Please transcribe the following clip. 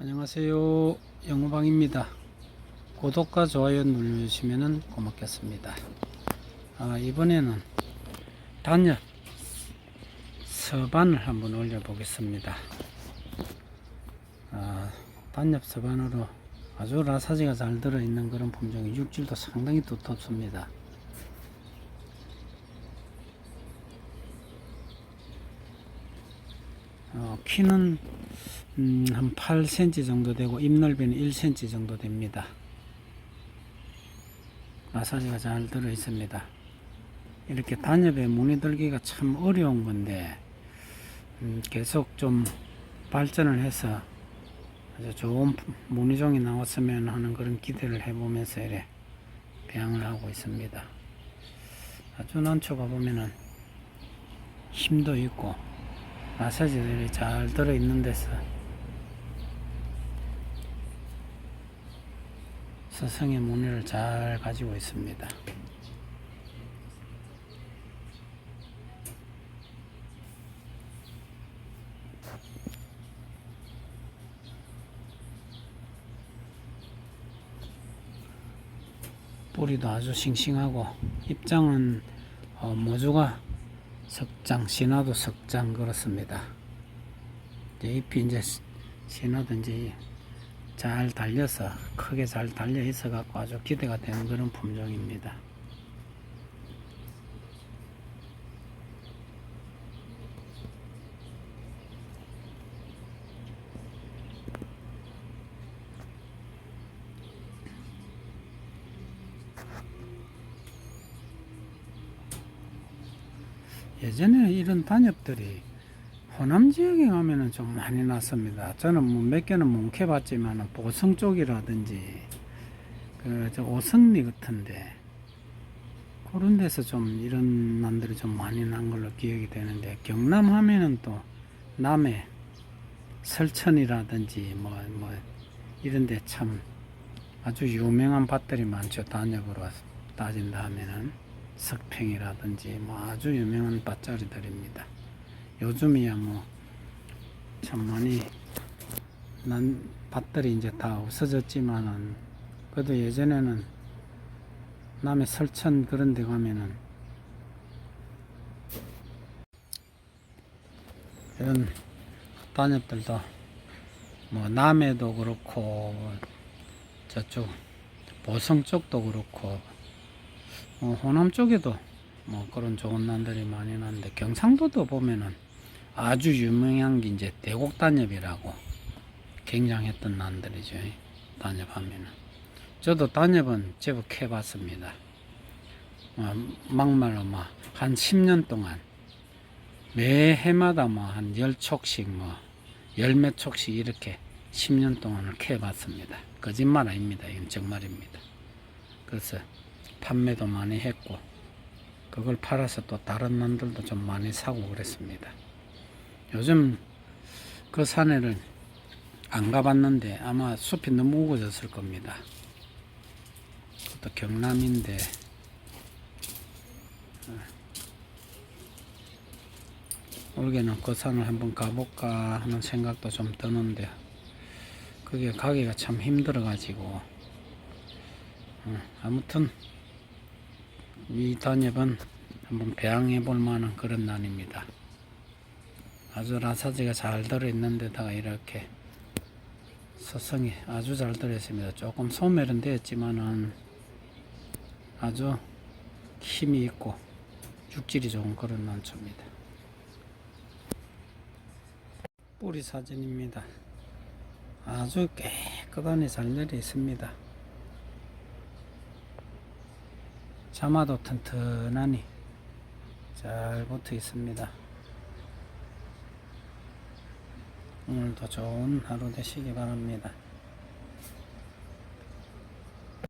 안녕하세요. 영호방입니다. 구독과 좋아요 눌러주시면 고맙겠습니다. 아, 이번에는 단엽 서반을 한번 올려 보겠습니다. 아, 단엽 서반으로 아주 라사지가 잘 들어있는 그런 품종이 육질도 상당히 두텁습니다. 어, 키는 음, 한 8cm 정도 되고 잎 넓이는 1cm 정도 됩니다. 마사지가 잘 들어 있습니다. 이렇게 단엽에 무늬 들기가 참 어려운 건데 음, 계속 좀 발전을 해서 아주 좋은 무늬종이 나왔으면 하는 그런 기대를 해보면서 이래 배양을 하고 있습니다. 아주 난초가 보면은 힘도 있고 마사지들이 잘 들어 있는 데서 서성의 무늬를 잘 가지고 있습니다. 뿌리도 아주 싱싱하고 입장은 어, 모주가 석장, 신화도 석장 그렇습니다. 이제 잎이 이제 시- 신화도 이제 잘 달려서 크게 잘 달려 있어 갖고 아주 기대가 되는 그런 품종입니다. 예전에 이런 단엽들이 호남 지역에 가면은 좀 많이 났습니다. 저는 뭐 몇 개는 뭉개 봤지만 보성 쪽이라든지 그저 오성리 같은데 그런 데서 좀 이런 난들이 좀 많이 난 걸로 기억이 되는데 경남 하면은 또 남해 설천이라든지 뭐뭐 이런 데 참 아주 유명한 밭들이 많죠. 단엽으로 따진다 하면은 석평이라든지 뭐 아주 유명한 밭자리들입니다. 요즘이야 뭐. 참 많이 난 밭들이 이제 다 없어졌지만은 그래도 예전에는 남해 설천 그런 데 가면은 이런 단엽들도 뭐 남해도 그렇고 저쪽 보성 쪽도 그렇고 어, 호남 쪽에도 뭐 그런 좋은 난들이 많이 나는데 경상도도 보면은 아주 유명한 게 이제 대곡단엽이라고 굉장했던 난들이죠. 단엽하면은 저도 단엽은 제법 캐봤습니다. 어, 막말로 막 한 10년 동안 매 해마다 뭐한 10촉씩 뭐 열몇 촉씩 이렇게 10년 동안을 캐봤습니다. 거짓말 아닙니다. 이건 정말입니다. 그래서 판매도 많이 했고 그걸 팔아서 또 다른 남들도 좀 많이 사고 그랬습니다. 요즘 그 산에를 안 가봤는데 아마 숲이 너무 우거졌을 겁니다. 그것도 경남인데 어, 올해는 그 산을 한번 가볼까 하는 생각도 좀 드는데 그게 가기가 참 힘들어 가지고 어, 아무튼 이 단엽은 한번 배양해 볼 만한 그런 난입니다. 아주 라사지가 잘 들어있는 데다가 이렇게 서성이 아주 잘 들어있습니다. 조금 소멸은 되었지만은 아주 힘이 있고 육질이 좋은 그런 난초입니다. 뿌리 사진입니다. 아주 깨끗하니 잘 내려 있습니다. 자마도 튼튼하니 잘 붙어 있습니다. 오늘도 좋은 하루 되시기 바랍니다.